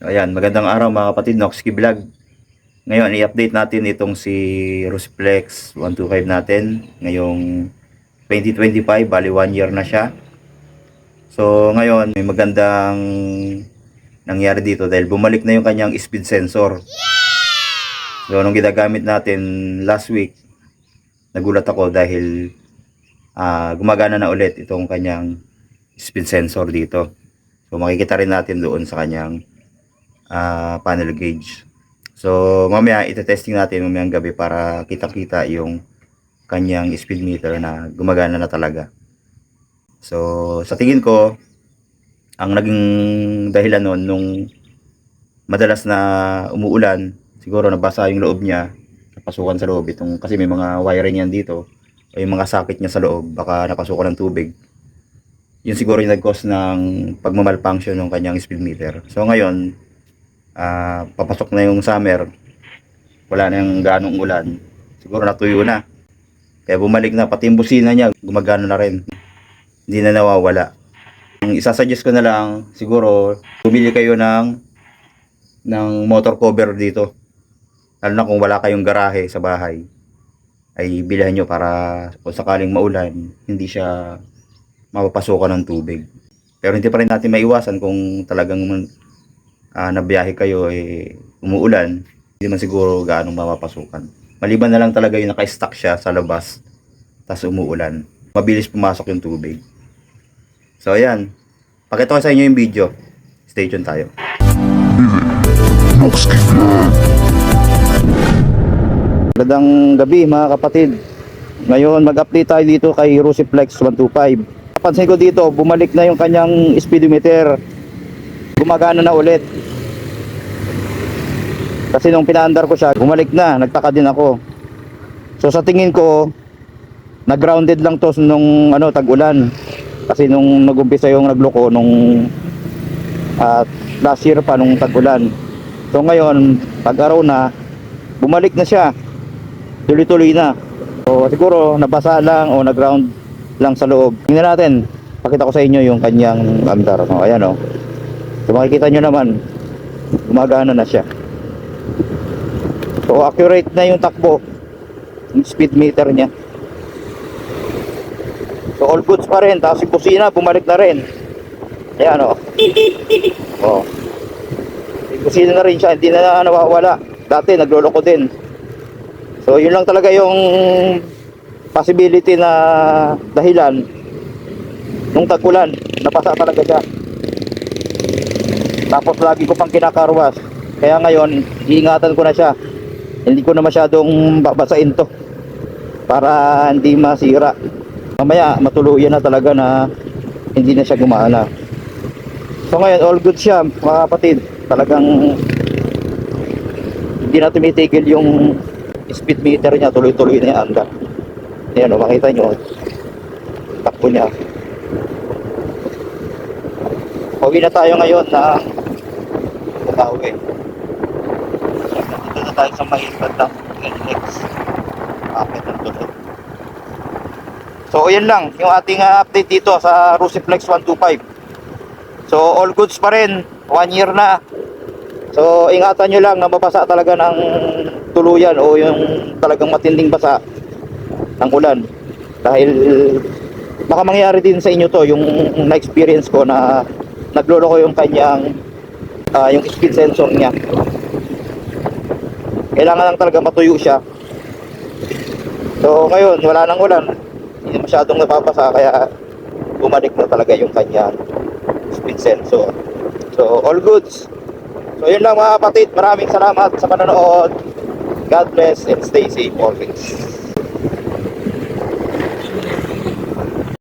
Ayan, magandang araw mga kapatid, Noxky Vlog. Ngayon, i-update natin itong si Rusplex 125 natin. Ngayong 2025, bali 1 year na siya. So, ngayon, may magandang nangyari dito dahil bumalik na yung kanyang speed sensor. So, nung ginagamit natin last week, nagulat ako dahil ah, gumagana na ulit itong kanyang speed sensor dito. So, makikita rin natin doon sa kanyang ah, panel gauge. So, mamaya ite-testing natin mamayang gabi para kitang-kita yung kanyang speed meter na gumagana na talaga. So, sa tingin ko, ang naging dahilan nun nung madalas na umuulan, siguro nabasa yung loob niya, napasukan sa loob itong kasi may mga wiring yan dito o yung mga sakit niya sa loob, baka napasukan ng tubig. Yun siguro yung nag-cause ng pagmamalfunction ng kanyang speed meter. So ngayon, ah papasok na yung summer, wala na yung ganong ulan, siguro natuyo na. Kaya bumalik na, pati yung busina niya, gumagana na rin. Hindi na nawawala. Ang isasuggest ko na lang, siguro, bumili kayo ng, ng motor cover dito. Lalo na kung wala kayong garahe sa bahay, ay bilhan nyo para kung sakaling maulan, hindi siya mapapasukan ng tubig. Pero hindi pa rin natin maiwasan kung talagang ah, nabiyahe kayo eh, umuulan, hindi man siguro gaano mapapasukan. Maliban na lang talaga yung naka-stack siya sa labas, tas umuulan. Mabilis pumasok yung tubig. So ayan, pakita ko sa inyo yung video. Stay tuned tayo. Magandang gabi mga kapatid. Ngayon mag-update tayo dito kay Rusiflex 125. Napansin ko dito, bumalik na yung kanyang speedometer. Gumagana na ulit. Kasi nung pinaandar ko siya, bumalik na, nagtaka din ako. So sa tingin ko, nag-grounded lang to nung ano, tag-ulan. Kasi nung nag-umpisa yung nagloko nung at last year pa nung tag-ulan. So ngayon, pag-araw na, bumalik na siya. Tuloy-tuloy na. So siguro nabasa lang o nag-ground lang sa loob. Tingnan natin. Pakita ko sa inyo yung kanyang andar. O, ayan o. So makikita nyo naman, gumagana na siya. So accurate na yung takbo. Yung speed meter niya. So all goods pa rin. Tapos yung kusina, bumalik na rin. Ayan o. Oh. Yung kusina na rin siya. Hindi na nawawala. Dati nagloloko din. So yun lang talaga yung possibility na dahilan nung tag-ulan. Napasa talaga siya. Tapos lagi ko pang kinakarwas. Kaya ngayon, iingatan ko na siya. Hindi ko na masyadong babasain to. Para hindi masira. Mamaya, matuluyan na talaga na hindi na siya gumana. So ngayon, all good siya, mga kapatid. Talagang hindi na tumitigil yung speed meter niya, tuloy-tuloy na yung anda. Ayan o, makita nyo. Takbo niya. Pauwi na tayo ngayon na Bukawi. Tayo sa may bandang NX. Akit ng tulog. So, yan lang. Yung ating ah, update dito sa Rusiflex 125. So, all goods pa rin. One year na. So, ingatan nyo lang na mabasa talaga ng tuluyan o yung talagang matinding basa ng ulan. Dahil baka mangyari din sa inyo to yung na-experience ko na nagloloko yung kanyang ah, yung speed sensor niya. Kailangan lang talaga matuyo siya. So, ngayon, wala nang ulan. Hindi masyadong napapasa kaya bumalik na talaga yung kanyang speed sensor. So, all goods. So, yun lang mga kapatid. Maraming salamat sa panonood. God bless and stay safe always.